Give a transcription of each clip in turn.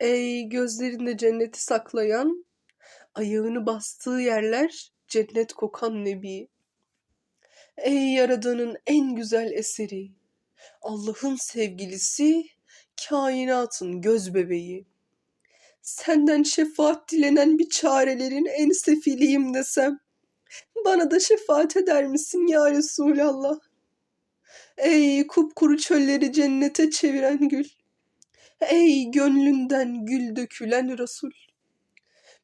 Ey gözlerinde cenneti saklayan, ayağını bastığı yerler cennet kokan Nebi. Ey Yaradan'ın en güzel eseri, Allah'ın sevgilisi, kainatın göz bebeği. Senden şefaat dilenen bir çarelerin en sefiliyim desem, bana da şefaat eder misin ya Resulallah? Ey kupkuru çölleri cennete çeviren gül, ey gönlünden gül dökülen Resul.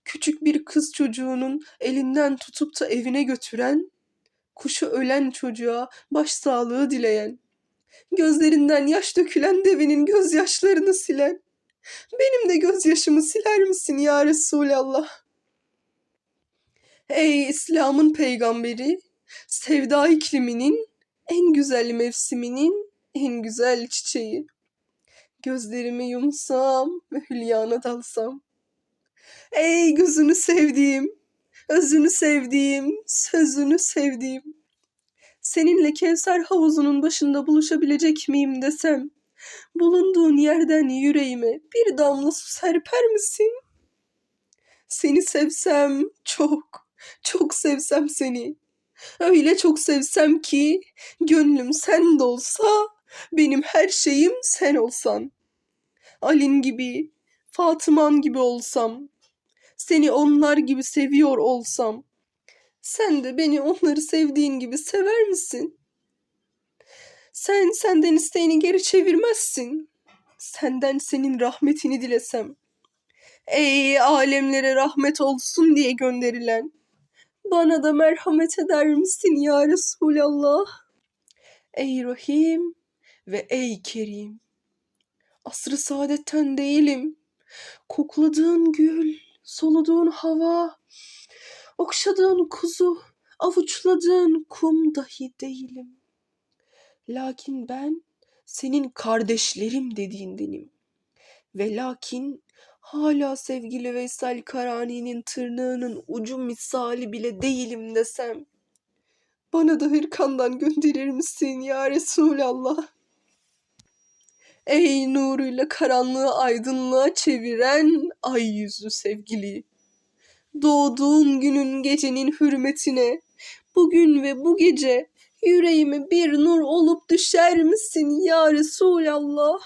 Küçük bir kız çocuğunun elinden tutup da evine götüren, kuşu ölen çocuğa başsağlığı dileyen, gözlerinden yaş dökülen devenin gözyaşlarını silen, benim de gözyaşımı siler misin ya Resulallah? Ey İslam'ın peygamberi, sevda ikliminin en güzel mevsiminin en güzel çiçeği. Gözlerimi yumsam ve hülyana dalsam. Ey gözünü sevdiğim, özünü sevdiğim, sözünü sevdiğim. Seninle Kevser havuzunun başında buluşabilecek miyim desem, bulunduğun yerden yüreğime bir damla su serper misin? Seni sevsem çok, çok sevsem seni. Öyle çok sevsem ki gönlüm sen olsa, benim her şeyim sen olsan. Alin gibi, Fatıman gibi olsam, seni onlar gibi seviyor olsam, sen de beni onları sevdiğin gibi sever misin? Sen senden isteğini geri çevirmezsin. Senden senin rahmetini dilesem. Ey alemlere rahmet olsun diye gönderilen. Bana da merhamet eder misin ya Resulallah? Ey Rahim ve ey Kerim. Asrı saadetten değilim. Kokladığın gül, soluduğun hava, okşadığın kuzu, avuçladığın kum dahi değilim. Lakin ben senin kardeşlerim dediğindenim. Ve lakin hala sevgili Veysel Karani'nin tırnağının ucu misali bile değilim desem. Bana da hırkandan gönderir misin ya Resulallah? Ey nuruyla karanlığı aydınlığa çeviren ay yüzlü sevgili. Doğduğun günün gecenin hürmetine bugün ve bu gece yüreğime bir nur olup düşer misin ya Resulallah?